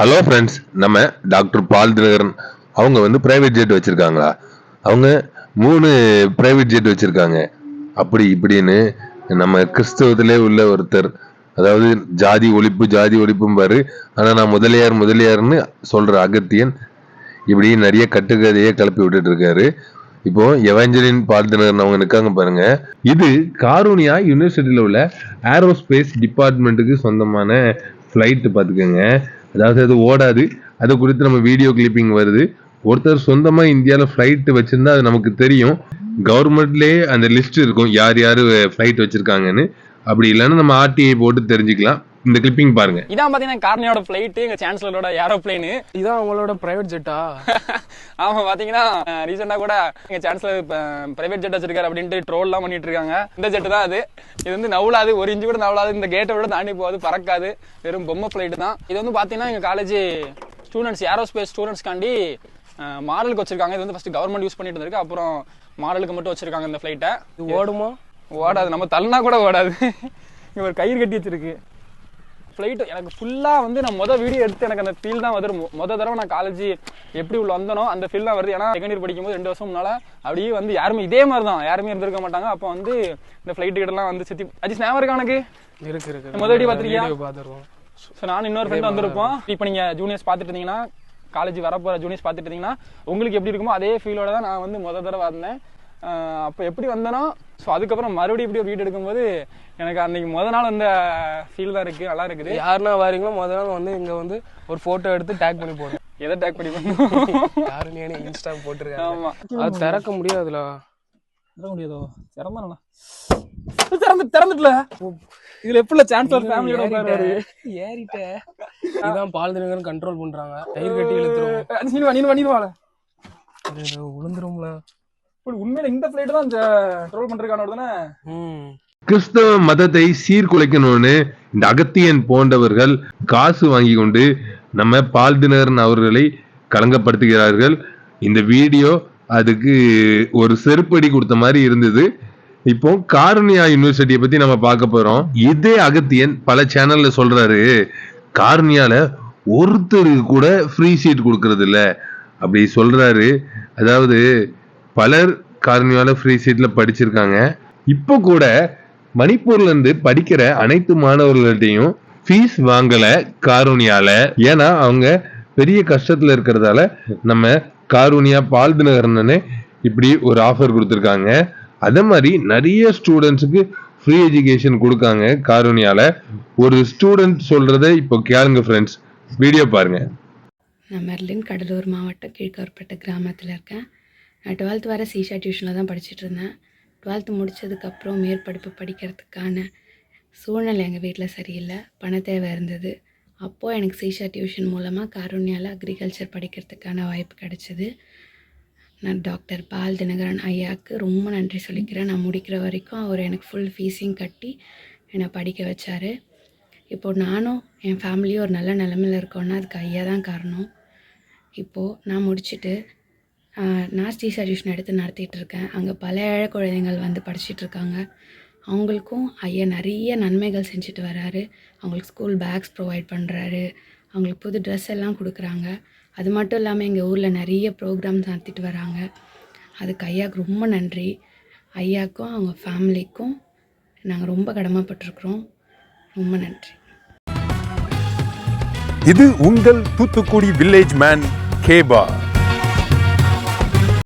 Hello friends நம்ம doctor Paul Dhinakaran அவங்க வந்து ப்ரைவேட் ஜெட் வச்சுருக்காங்களா? அவங்க மூணு ப்ரைவேட் ஜெட் வச்சுருக்காங்க. அப்படி இப்படின்னு நம்ம கிறிஸ்தவத்திலே உள்ள ஒருத்தர் அதாவது ஜாதி ஒழிப்பு ஜாதி ஒழிப்பும் பாரு. நான் முதலியார் முதலியார்னு சொல்கிற அகத்தியன் இப்படி நிறைய கட்டுக்கதையை கிளப்பி விட்டுட்டு இருக்காரு. இப்போ எவாஞ்சலின் பால் அவங்க நிற்காங்க பாருங்க. இது காரூனியா யூனிவர்சிட்டியில் உள்ள ஏரோஸ்பேஸ் டிபார்ட்மெண்ட்டுக்கு சொந்தமான ஃப்ளைட்டு பார்த்துக்கோங்க. அதாவது அது ஓடாது. அதை குறித்து நம்ம வீடியோ கிளிப்பிங் வருது. ஒருத்தர் சொந்தமாக இந்தியாவில் ஃப்ளைட்டு வச்சுருந்தா அது நமக்கு தெரியும். கவர்மெண்ட்லேயே அந்த லிஸ்ட் இருக்கும். யார் யார் ஃப்ளைட் வச்சுருக்காங்கன்னு. அப்படி இல்லைன்னா நம்ம ஆர்டிஐ போட்டு தெரிஞ்சுக்கலாம். இந்த கிளிப்பிங் பாருங்க. இதான் பாத்தீங்கன்னா கார்னியோட ஃபிளைட் எங்க சான்சலரோட ஏரோப்ளேனு இதான் அவங்களோட பிரைவேட் ஜெட்டா ஆமா பாத்தீங்கன்னா ரீசெண்டா கூட எங்க சான்சலர் பிரைவேட் ஜெட் வச்சிருக்காரு அப்படின்ட்டு ட்ரோல் எல்லாம் பண்ணிட்டு இருக்காங்க. இந்த ஜெட் தான் அது. இது வந்து நவுலாது ஒரு இன்ச்சு கூட நவுலாது இந்த கேட்டை விட தாண்டி போகாது பறக்காது. வெறும் பொம்மை ஃபிளைட் தான். இது வந்து பாத்தீங்கன்னா எங்க காலேஜ் ஸ்டூடெண்ட்ஸ் ஏரோஸ்பேஸ் ஸ்டூடெண்ட்ஸ்காண்டி மாடலுக்கு வச்சிருக்காங்க. இது வந்து ஃபர்ஸ்ட் கவர்மெண்ட் யூஸ் பண்ணிட்டு இருந்திருக்கு. அப்புறம் மாடலுக்கு மட்டும் வச்சிருக்காங்க இந்த ஃபிளைட்டை இது ஓடுமா? ஓடாது. நம்ம தள்ளினா கூட ஓடாது. இங்க ஒரு கயிறு கட்டி வச்சிருக்கு. ஃப்ளைட் எனக்கு ஃபுல்லாக வந்து நான் மொதல் வீடியோ எடுத்து எனக்கு அந்த ஃபீல் தான் வந்துடும் மொதல் தடவை நான் காலேஜ் எப்படி உள்ள வந்தனோ அந்த ஃபீல் தான் வருது. ஏன்னா செகண்ட் இயர் படிக்கும்போது ரெண்டு வருஷம் முன்னால அப்படியே வந்து யாருமே இதே மாதிரி தான் யாருமே இருந்திருக்க மாட்டாங்க. அப்போ வந்து இந்த ஃப்ளைட் டிக்கெட்லாம் வந்து சுற்றி அஜிஸ் ஞாபகம் இருக்கா உனக்கு? இருக்கு இருக்கு. முதல் பார்த்திருக்கியா? வீடியோ பார்த்துருக்கோம் ஸோ நான் இன்னொரு ஃப்ரெண்ட் வந்திருப்போம். இப்போ நீங்கள் ஜூனியர்ஸ் பார்த்துட்டு இருந்தீங்கன்னா காலேஜ் வரப்போகிற ஜூனியர்ஸ் பார்த்துட்டு இருந்தீங்கன்னா உங்களுக்கு எப்படி இருக்குமோ அதே ஃபீலோட தான் நான் வந்து முத தடவை வந்தேன். அப்போ எப்படி வந்தேனோ ஸோ அதுக்கப்புறம் மறுபடியும் இப்படி ஒரு வீடு எடுக்கும்போது எனக்கு அன்னைக்கு முத நாள் அந்த ஃபீல் தான் இருக்குது நல்லா இருக்குது. யாருன்னா வாரீங்களோ முதல் நாள் வந்து இங்க வந்து ஒரு போட்டோ எடுத்து டேக் பண்ணி போடுறேன் எதை டேக் பண்ணி பண்ணுவோம் யாரு நீ இன்ஸ்டா போட்டிருக்காங்க ஆமாம் அது திறக்க முடியாதுல. திறக்க முடியாதோ? திறந்தானா திறந்து திறந்துட்டல? இதுல எப்படி சான்சலர் ஃபேமிலியோட உட்காருவாரு? ஏறிட்ட. இதான் பால் தினகரன் கண்ட்ரோல் பண்றாங்க. டயர் கட்டி இழுத்துரும் நீ வா நீ வா நீ வாழ இது விழுந்துரும்ல. உண்மையில இந்த ஃபிளைட் தான் ட்ரோல் பண்றதுக்கான தானே? கிறிஸ்தவ மதத்தை சீர்குலைக்கணும்னு இந்த அகத்தியன் போன்றவர்கள் காசு வாங்கி கொண்டு நம்ம பால் தினகரன் அவர்களை கலங்கப்படுத்துகிறார்கள் இந்த வீடியோ அதுக்கு ஒரு செருப்படி கொடுத்த மாதிரி இருந்தது. இப்போ காருண்யா யூனிவர்சிட்டியை பத்தி நம்ம பார்க்க போறோம். இதே அகத்தியன் பல சேனல்ல சொல்றாரு காருண்யால ஒருத்தருக்கு கூட ஃப்ரீ சீட் கொடுக்கறது இல்ல அப்படி சொல்றாரு. அதாவது பலர் காருண்யால ஃப்ரீ சீட்ல படிச்சிருக்காங்க. இப்போ கூட மணிப்பூர்ல இருந்து படிக்கிற அனைத்து மாணவர்கள்ட்டையும் ஃபீஸ் வாங்கல காரூனியால ஏன்னா அவங்க பெரிய கஷ்டத்துல இருக்கிறதால நம்ம காரூனியா பால் தினகரனே இப்படி ஒரு ஆஃபர் கொடுத்துருக்காங்க. அதே மாதிரி நிறைய ஸ்டூடெண்ட்ஸுக்கு ஃப்ரீ எஜுகேஷன் கொடுக்காங்க காரூனியால ஒரு ஸ்டூடெண்ட் சொல்கிறத இப்போ கேளுங்க ஃப்ரெண்ட்ஸ் வீடியோ பாருங்க. நான் மெர்லின் கடலூர் மாவட்டம் கீழ்கார்பேட்டை கிராமத்தில் இருக்கேன். நான் டுவெல்த் வர சீஷா டியூஷனில் தான் படிச்சுட்டு இருந்தேன். டுவெல்த்து முடித்ததுக்கப்புறம் மேற்படிப்பு படிக்கிறதுக்கான சூழ்நிலை எங்கள் வீட்டில் சரியில்லை. பண தேவை இருந்தது. அப்போது எனக்கு சீஷா டியூஷன் மூலமாக கருண்யால் அக்ரிகல்ச்சர் படிக்கிறதுக்கான வாய்ப்பு கிடைச்சிது. நான் டாக்டர் பால் தினகரன் ஐயாவுக்கு ரொம்ப நன்றி சொல்லிக்கிறேன். நான் முடிக்கிற வரைக்கும் அவர் எனக்கு ஃபுல் ஃபீஸையும் கட்டி என்னை படிக்க வச்சார். இப்போது நானும் என் ஃபேமிலியும் ஒரு நல்ல நிலமையில இருக்கோன்னா அதுக்கு ஐயா தான் காரணம். இப்போது நான் முடிச்சுட்டு நான் ஸ்ரீ சஜஷன் எடுத்து நடத்திட்டு இருக்கேன் அங்கே பல ஏழை குழந்தைகள் வந்து படிச்சுட்டு இருக்காங்க அவங்களுக்கும் ஐயா நிறைய நன்மைகள் செஞ்சுட்டு வராரு. அவங்களுக்கு ஸ்கூல் பேக்ஸ் ப்ரொவைட் பண்ணுறாரு அவங்களுக்கு புது ட்ரெஸ் எல்லாம் கொடுக்குறாங்க. அது மட்டும் இல்லாமல் எங்கள் ஊரில் நிறைய ப்ரோக்ராம்ஸ் நடத்திட்டு வராங்க. அதுக்கு ஐயாவுக்கு ரொம்ப நன்றி. ஐயாவுக்கும் அவங்க ஃபேமிலிக்கும் நாங்கள் ரொம்ப கடமைப்பட்டிருக்கிறோம். ரொம்ப நன்றி. இது உங்கள் தூத்துக்குடி வில்லேஜ் மேன் கேபா